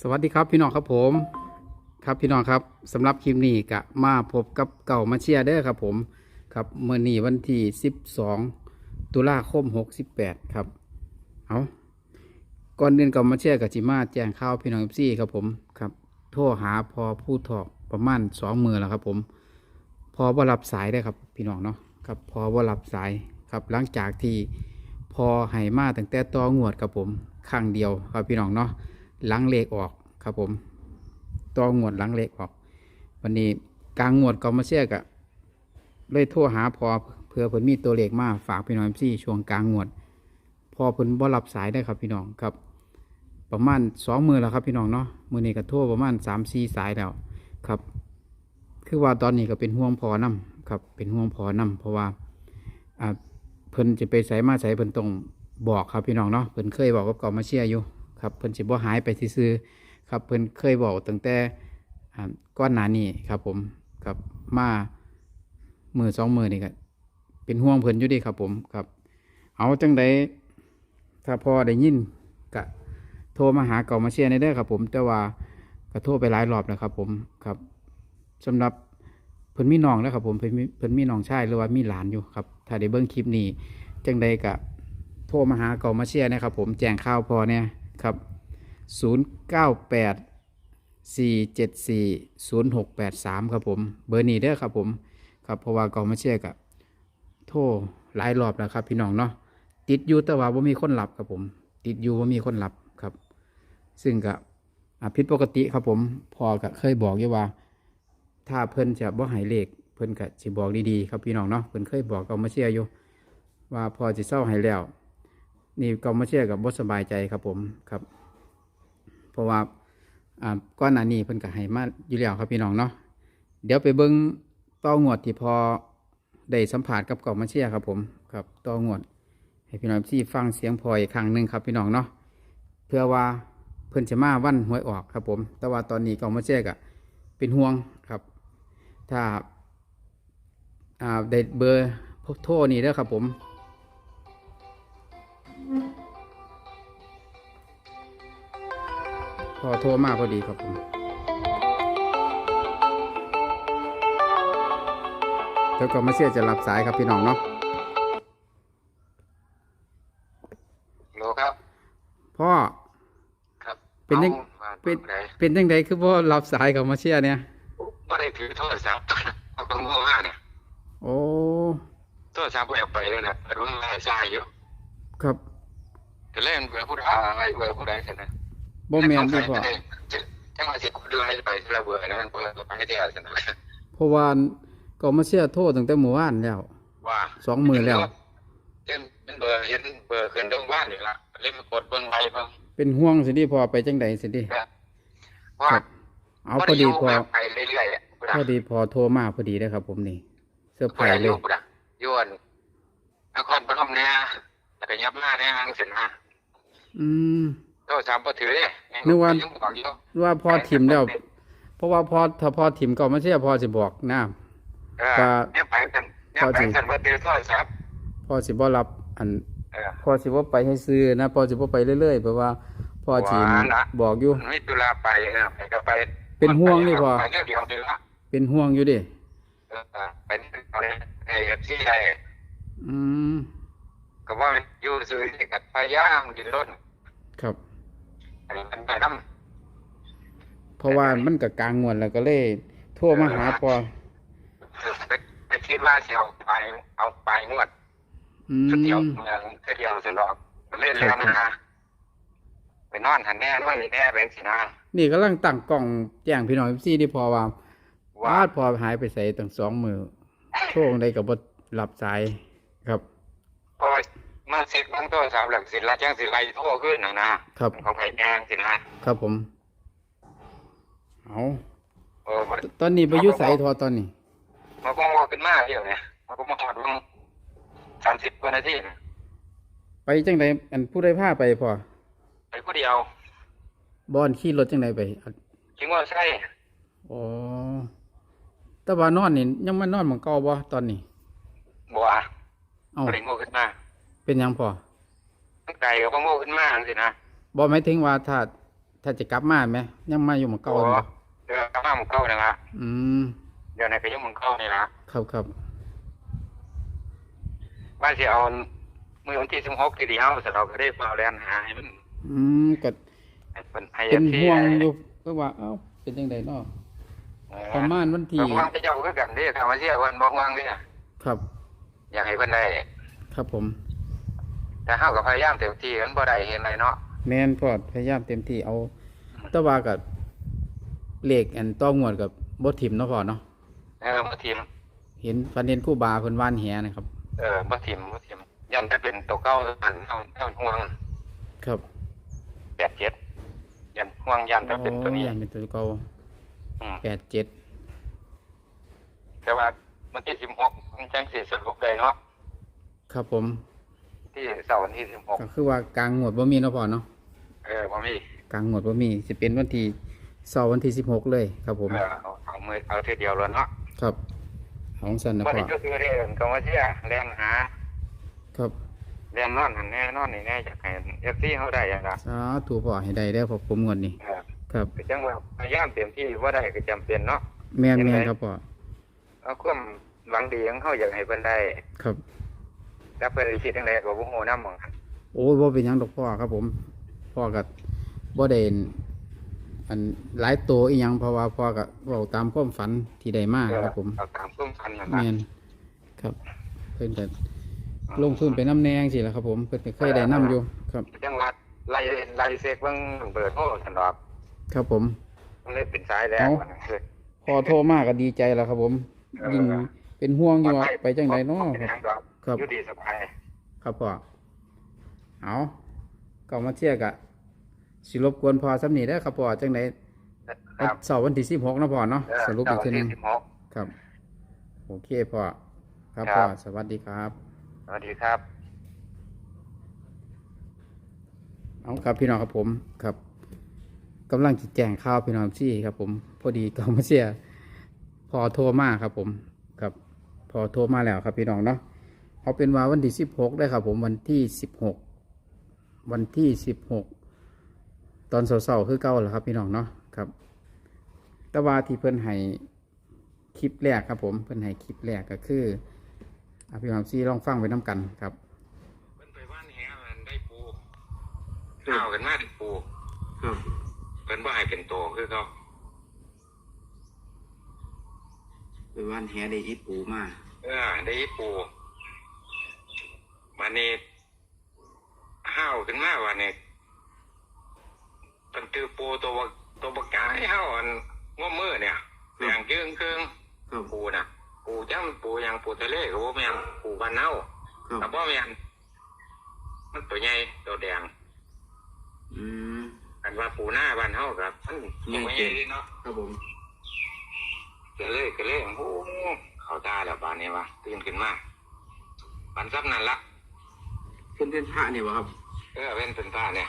สวัสดีครับพี่น้องครับผม ครับพี่น้องครับสำหรับคลิปนี้ก็มาพบกับเก่ามาเชียร์เด้อครับผมครับเมื่อนี้วันที่12ตุลาคม68ครับเอาก่อนเดินเก่ามาเชียร์กับจิมาแจ้งข่าวพี่น้องเอฟซีครับผมครับโทรหาพอผู้ถอกประมาณสองมือแล้วครับผม พอว่ารับสายได้ครับพี่น้องเนาะครับพอว่ารับสายครับหลังจากที่พอให้มาตั้งแต่ตองวดครับผมครั้งเดียวครับพี่น้องเนาะ หลังเลขออกครับผมต่องวดหลังเลขออก วันนี้กลางงวดก็มาเชื่อกะเลยโทรหาพอเพื่อเพิ่นมีตัวเลขมาฝากพี่น้องซี่ช่วงกลางงวด พอเพิ่นบ่รับสายได้ครับพี่น้องครับ ประมาณสองมือแล้วครับพี่น้องเนาะมือนี้ก็โทรประมาณสามสี่สายแล้วครับ คือว่าตอนนี้ก็เป็นห่วงพอนํครับ เป็นห่วงพอนํเพราะว่าอ่าเพิ่นจะไปใส่มาใส่เพิ่นต้องบอกครับพี่น้องเนาะเพิ่นเคยบอกกับก่ามาเชียอยู่ ครับเพิ่นสิบ่หายไปซื่อครับเพิ่นเคยบอกตั้งแต่ก้อนหนานี้ครับผมครับมามือสองมือนี่ก็เป็นห่วงเพิ่นอยู่ดีครับผมครับ เอาจังใดถ้าพอได้ยินก็โทรมาหาเก่ามาเชียร์ในเด้อครับผม แต่ว่าก็โทรไปหลายรอบแล้วครับผมครับสำหรับเพิ่นมีน้องแล้วครับผมเพิ่นมีเพิ่นมีน้องชายหรือว่ามีหลานอยู่ครับ ถ้าได้เบิ่งคลิปนี้จังใดก็โทรมาหาเก่ามาเชียร์นะครับผมแจ้งข่าวพอเนี่ย ครับ 098 474 0683 ครับผม เบอร์นี้เด้อครับผม ครับเพราะว่าก่ามาเชียกับโทรหลายรอบแล้วครับ พี่น้องเนาะติดอยู่แต่ว่าว่มีคนรับครับผม ติดอยู่ว่ามีคนรับครับ ซึ่งก็อ่าผิดปกติครับผม พอก็เคยบอกอยู่ว่า ถ้าเพิ่นจะบ่หายเลขเพิ่นก็สิบอกดีๆครับพี่น้องเนาะเพิ่นเคยบอกก่ามาเชียอยู่ว่าพอจะเศร้าให้แล้ว นี่ก็มาเชื่อกับบสบายใจครับผมครับ เพราะว่าอ่าก้อนหน้านี้เพิ่นก็ให้มาอยู่แล้วครับพี่น้องเนาะเดี๋ยวไปเบิ้งต่องวดที่พอได้สัมผัสกับเก่ามาเชียร์ครับผมครับต่องวด ให้พี่น้องที่ฟังเสียงพออีกครั้งหนึ่งครับพี่น้องเนาะเพื่อว่าเพิ่นจะมาวันหวยออกครับผม แต่ว่าตอนนี้เก่ามาเชียร์ก็เป็นห่วงครับ ถ้าอ่าได้เบอร์พกโทรนี่เด้อครับผม พอโทรมาพอดีครับผมแล้วก็มาเชื่อจะรับสายครับพี่น้องเนาะโลครับ พ่อ ครับเป็นยังอาเป็นไหนเป็นยังไงคือพ่อรับสายกับมาเชื่อเนี่ยไม่ได้ถือโทรศัพท์เอาตรงโง่ห้าเนี่ย โอ้โทรศัพท์ก็แอบไปเลยนะแต่ว่าไม่ใช่อยู่ ครับแต่เล่นเบื่อผู้ใดเบื่อผู้ใดเสร็จนะ บ่แมนที่พ่อจังหวะสิเดือนไปที่เราเบื่อนะมันเบื่อไปให้เดียวเสร็จนเพราะว่าก็มาเชื่อโทรตั้งแต่เมื่อวานแล้ว ว่าสองมือแล้วเล่นเป็นเบื่อเห็นเบื่อขึ้นตรงบ้านอยู่ละเล่นกดเบิ้งไปเบิ้งเป็นห่วงสิที่พอไปจังใดสิที่ว่าครับเอาพอดีพอไปเรื่อยๆพอดีพอโทรมาพอดีเลยครับ ผมนี่เสื้อผ้าเลยยยวนนครปฐมเนี่ยแล้วก็ยับหน้าเนี่ยเสร็จนะอืม โทรศัพท์ก็ถือเลยนึกว่า ยังบอกอยู่ว่าพอถิ่มแล้ว เพราะว่าพอถ้าพอถิ่มก็มาเชื่อพอสิบอกนะเออก็เนี่ยไปกันเนี่ยไปกันว่าถือโทรศัพท์พอสิบ่รับอันเออ พอสิบ่ไปให้ซื้อนะพอสิบ่ไปเรื่อยๆเพราะว่าพอถิ่มว่านะ บอกอยู่ มันไม่ตุลาไปเออไปก็ไปเป็นห่วงนี่พอ ไปเรื่องเดียวเดียวละเป็นห่วงอยู่ดิเออไปนี่เอาเลยไอ้ที่ไอ้อืมก็ว่าอยู่ซื้อที่กัดพยายามดินรนครับ อันนี้มันไปน้เพราะว่ามันก็กลางงวดแล้วก็เลยโทรมาหาพอำไปไปคิดว่าจะเอาไปเอาไปงวดอืเดียวม เมืองเดียวสลอกเล่นแล้วนะไปนอนหันแน่นอนนี่แน่แบงสินะนี่กำลังตั้งกล้องแจ้งพี่น้อง FC ที่พอว่าว่า วาดพอหายไปใส่ตั้งสองมือโทรได้ก็บ่รับสายครับพอมาเสร็จบางโทรศัพท์หลังสิละจังสิไล่โทรขึ้นนะนะครับเขาไปแดงสินะครับผมเอาเออมันตอนนี้ไปอยุไสทอตอนนี้มันก็งอขึ้นมาเดียวเนี่ยมันก็มาหอดลงสามสิบกว่านาทีน่ะไปจังไดอันผู้ใดพาไปพอไปผู้เดียวบอนขี่รถจังไดไปจริงว่าใช่อ๋อแต่ว่านอนนี่ยังมานอนหมองเก่าบ่ตอนนี้บัวเอ้าไปงอขึ้นมา เป็นหยังพอไก่ก็งอขึ้นมาสินะบ่หมายถึงว่าถ้าถ้าจะกลับมาไหมยังมาอยู่หมาเก่าโอ้บ่เดือนกลับมาหมึงเก้านี่ละอืมเดี๋ยวไหนก็ยังหมึงเก้านี่ละครับครับว่าสิเอามือวันที่สิบหกทีเดียวสเราก็ได้เปล่าแลนหาให้มันอืมก็ให้เป็นให้เป็นที่ห่วงอยู่ก็ว่าเอ้าเป็นจังไดเนาะประมาณวันที่บอกว่างจะเจ้าก็กันเด้อคำว่าเสียวันบอกว่างเด้อครับ อยากให้เพิ่นได้ ครับผม แต่เฮาก็พยายามเต็มที่มันบ่ได้เห็นไรเนาะแม่นพอดพยายามเต็มที่เอาแตะว่ากับเลขอันต้องงวดกับบ่ทิมเนาะพ่อเนาะเออบ่ทีมเห็นฟันเห็นครู่บาเพิ่นว่านแหนะครับ เออบ่ทีมบ่ทีมยันถ้าเป็นตัวเก่าอันเฮาเฮาห่วงครับ87ยันห่วงยันถ้าเป็นตัวนี้ โอ้ยเป็นตัวเก่าอืม แปดเจ็ดแต่ว่าวันที่16มันจังสิสรุปได้เนาะครับผม ที่เสาร์วันที่ก็คือว่ากลางงวดบ่มีเนาะพ่อเนาะ16เออบ่มีกลางงวดบ่มีสิเป็นวันที่เสาร์วันที่สิบหกเลยครับผม เออเอาเอามือเอาเทีเดียวแล้วเนาะครับของสันนะบ่พ่อได้ก็คือเด้อก็ว่าเสียแรงหาครับแรงนอนหันแน่นอนนี่แน่อยากให้ FC เฮาได้อย่างละสาธุพ่อให้ได้ได้อพอผมงวดนี้เออครับก็จังว่าพยายามเต็มที่บ่ได้ก็จำเป็นเนาะแม่นเห็นไหมแม่นครับพ่อเอาความหวังดีของเขาอยากให้เพิ่นได้ ครับ แล้วเพิ่นสิคิดจังไดก็บ่ฮู้นำหม่องกันโอ้ยบ่เป็นหยังดอกพ่อครับผม พ่อก็บ่ได้อันหลายตัวอีหยังเพราะว่าพ่อก็เว้าตามความฝันที่ได้มาครับผมเอาตามความฝันนั่นล่ะ แม่นครับ เพิ่นก็ลงทุนไปน้ำแนงสิล่ะครับผมเพิ่นก็เคยได้นํอยู่ครับ จังหวัดไล่ไล่เสกเบิ่งเบอร์โทรซั่นดอกครับผม มันเลยเป็นสายแรกเอ้าว่านั่นคือพอโทรมาก็ดีใจแล้วครับผมยิ่งเป็นห่วงอยู่ว่าไปจังไดเนาะเป็นหยังดอก ครับ อยู่ดีสบาย ครับพ่อเอาก็มาเชียร์กะสิรบกวนพ่อสำนีได้อครับพ่อจังไดครับเสาร์วันที่สิบหกนะพ่อเนาะเออสรุปอีกทีหนึงเจ้าวันที่ครับ โอเคพ่อครับครัพ่อบสวัสดีครับ16สวัสดีครับ เอาครับพี่น้องครับผมครับกำลังจิแจ้งข่าวพี่น้องซี่ครับ ผม พอดีก็มาเชียร์พอโทรมาครับ ผมครับ พอโทรมาแล้วครับพี่น้องเนาะ เอาเป็นว่าวันที่สิบหกได้ครับ ผมวันที่สิบหกวันที่สิบหกตอนเสาร์ๆคือเก้าแหละครับ พี่น้องเนาะครับแต่ว่าที่เพิ่นให้คลิปแรกครับ ผมเพิ่นให้คลิปแรกก็คืออะพี่น้องซี่ลองฟังไปน้กันครับเพิ่นไปบ้านแหมันได้ปูข้าวกันมาได้ปูครับเพิ่นบ่ให้เป็นโตคือเขาไปวันแฮได้อีปูมาเออได้ปู วันนี้ห้าวขึ้นมาวันนี้ตั้งตือปูตัวบักตัวบักกายห้าวอันง้อมือเนี่ยแดงเกึ่งเกึ่งครับปูน่ะ ปูจ้ำปูหยังปูทะเลก็บ่แม่นปูบ้านเน่าครับก็บ่แม่นมันตัวใหญ่ตัวแดง อืมอันว่าปูหน้าบ้านเฮากับมันยังไม่ใหญ่เนาะครับผมก็เลยก็เลยโอ้เข้าตาแล้วบ้านนี้วะตื่นขึ้นมาบ้านซับนั่นละ เพิ่นเป็นพระเนี่ยวะครับเออเป็นเป็นผ้าเนี่ย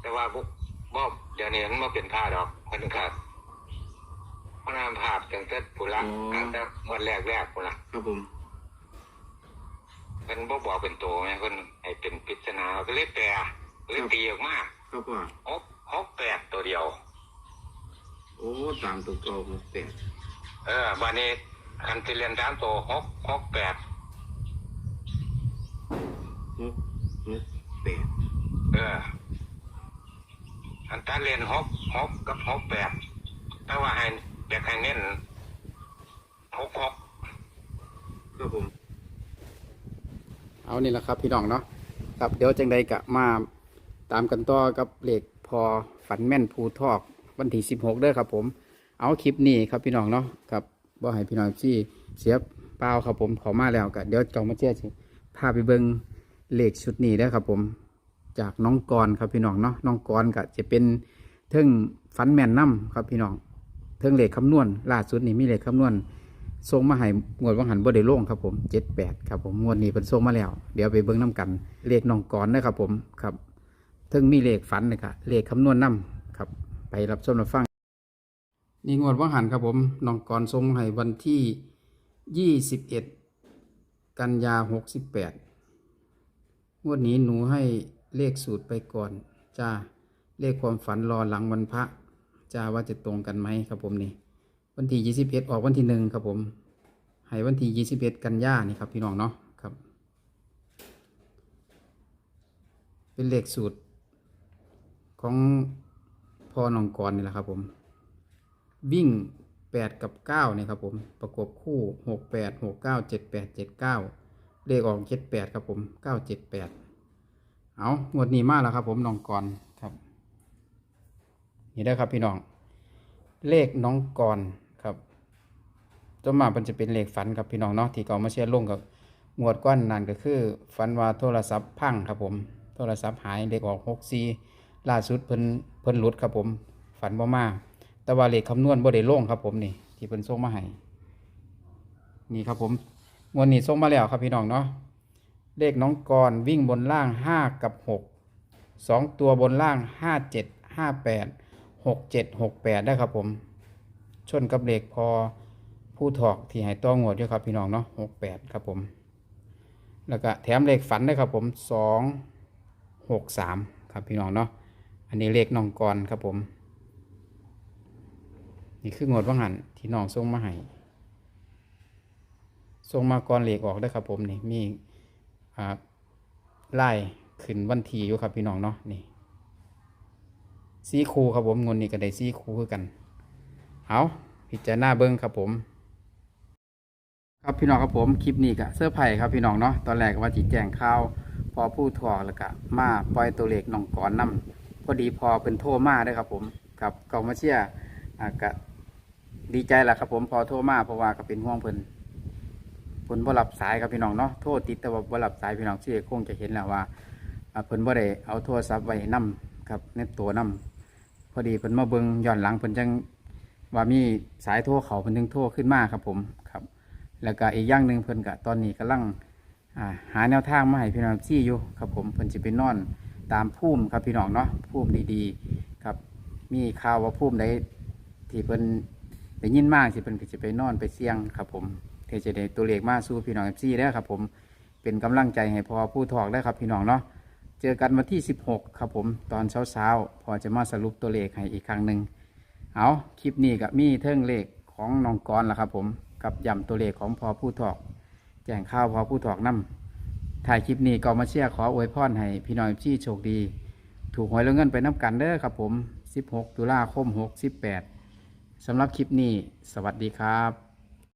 แต่ว่าบุกบ่เดี๋ยวนี้มันมาเป็นผ้าดอกมันขาดมันทำภาพตั้งแต่ปุระตั้งแต่วันแรกแรกปุระครับผมเป็นบ่บอกเป็นตัวไงคนให้เป็นปริศนาก็เลยแปลก็เลยตีออกมาครับว่าหกหกแปดตัวเดียว โอ้ตามตัวเก่าหกแปดเออวันนี้คันที่เรียนสามตัวหกหกแปด หกหกแปดเออ อันถ้าเรียนหกหกกับหกแปดแต่ว่าให้อยากให้เน้นหกหกครับผม เอานี่แหละครับ พี่น้องเนาะครับเดี๋ยวจังใดกะมาตามกันต่อกับเลขพอฝันแม่นภูทอกวันที่สิบหกเด้อครับ ผม เอาคลิปนี้ครับพี่น้องเนาะครับบ่ให้พี่น้องที่เสียเปล่าครับผมเขอมาแล้วกะเดี๋ยวจองมาเชื่อสิพาไปเบิง เลขชุดนี้ได้ครับผมจากน้องกรครับพี่น้องเนาะน้องกรก็จะเป็นเทิงฟันแมนน้ำครับพี่น้องเทิงเลขคำนวณล่าสุดนี่มีเลขคำนวณส่งมาให้งวดวังหันบ่ได้ลงครับผมเจ็ดแปดครับผมงวดนี้เป็นส่งมาแล้ว เดี๋ยวไปเบิ้งน้กัน เลขน้องกรนะครับผมครับเทิงมีเลขฝันนะครับเลขคำนวณน้ำครับ ไปรับชมรับฟังนี่งวดวังหันครับผมน้องกรส่งให้วันที่ยี่สิบเอ็ดกันยาหกสิบแปด งวดนี้หนูให้เลขสูตรไปก่อนจ้าเลขความฝันรอหลังวันพระจะว่าจะตรงกันไหมครับผมนี่ วันที่ยี่สิบเอ็ดออกวันที่หนึ่งครับผมให้วันที่ยี่สิบเอ็ดกันยานี่ครับพี่น้องเนาะครับ เป็นเลขสูตร ของพ่อน้องกรนี่แหละครับผม วิ่งแปดกับเก้านี่ครับผมประกบคู่หกแปดหกเก้า เลขออกเจ็ดแปดครับผมเก้าเจ็ดแปดเอางวดนี้มาแล้วครับผมน้องกรครับ นี่ได้ครับพี่น้อง เลขน้องกรครับจนมามันจะเป็นเลขฝันครับพี่น้องเนาะที่เขามาเชื่อลงกับงวดก้อนนั่นก็คือฝันว่าโทรศัพท์พังครับผม โทรศัพท์หายเลขออกหกซีล่าสุดเพิ่นเพิ่นหลุดครับผม ฝันบ่มาแต่ว่าเลขคำนวณบ่ได้ลงครับผมนี่ ที่เพิ่นส่งมาให้นี่ครับผม งวดนี้ส่งมาแล้วครับพี่น้องเนาะเลขน้องกรวิ่งบนล่างห้ากับหกสองตัวบนล่างห้าเจ็ดห้าแปดหกเจ็ดหกแปดได้ครับผม ชนกับเลขพอผู้ถอกที่ให้ตัวงวดด้วยครับพี่น้องเนาะหกแปดครับผม แล้วก็แถมเลขฝันได้ครับผมสองหกสามครับพี่น้องเนาะอันนี้เลขน้องกรครับผม นี่คืองวดว่างหันที่น้องส่งมาให้ ส่งมาก่อนเลขออกได้ครับ ผมนี่มีอ่าไล่ขึ้นวันทีอยู่ครับพี่น้องเนาะนี่ซีคูครับผมงนนี่ก็ได้ซีคูคือกันเอาพิจารณาเบิ้งครับผม ครับพี่น้องครับผมคลิปนี้ก็เสื้อไผ่ครับพี่น้องเนาะตอนแรกว่าจีแจงข่าวพอผู้ถอแล้วก็มาปล่อยตัวเลขน้องก่อนนํพอดีพอเป็นโทมาได้ครับผมครับก่ามาเชียร์อ่าก็ดีใจแหละครับผมพอโทมาเพราะว่าก็เป็นห่วงเพิ่น พิ่นบ่รับสายครับพี่น้องเนาะโทรติดแต่ว่าบ่รับสายพี่น้องเชื่อคงจะเห็นแล้วว่าอ่าเพิ่นบ่ได้เอาโทรศัพท์ไว้นํครับในตัวนํพอดีเพิ่นมาเบิงย้อนหลังเพิ่นจังว่ามีสายโทรเขาเพิ่นจึงโทรขึ้นมาครับผมครับ แล้วก็อีกอย่างหนึ่งเพิ่นก็ตอนนี้กำลังหาแนวทางมาให้พี่น้องที่อยู่ครับผมเพิ่นจะไปนอนตามภูมิครับพี่น้องเนาะภูมิดีๆครับ มีข่าวว่าภูมิใดที่เพิ่นได้ยินมากสิเพิ่นก็จะไปนอนไปเสี่ยงครับผม เทจะได้ตัวเลขมาสู่พี่น้องที่ได้ครับผมเป็นกำลังใจให้พอผู้ถอกได้ครับพี่น้องเนาะเจอกันวันที่ 16 ครับผมตอนเช้าๆ พอจะมาสรุปตัวเลขให้อีกครั้งหนึ่งเอาคลิปนี้กับมีเทิงเลขของน้องกรล่ะครับผมกับย่ำตัวเลขของพอผู้ถอก แจ้งข่าวพอผู้ถอกนํถ่ายคลิปนี้ก็มาเชียร์ขออวยพรให้พี่น้องที่โชคดี ถูกหวยแล้วเงินไปน้ำกันเด้อครับผม 16 ตุลาคม 68สำหรับคลิปนี้ สวัสดีครับ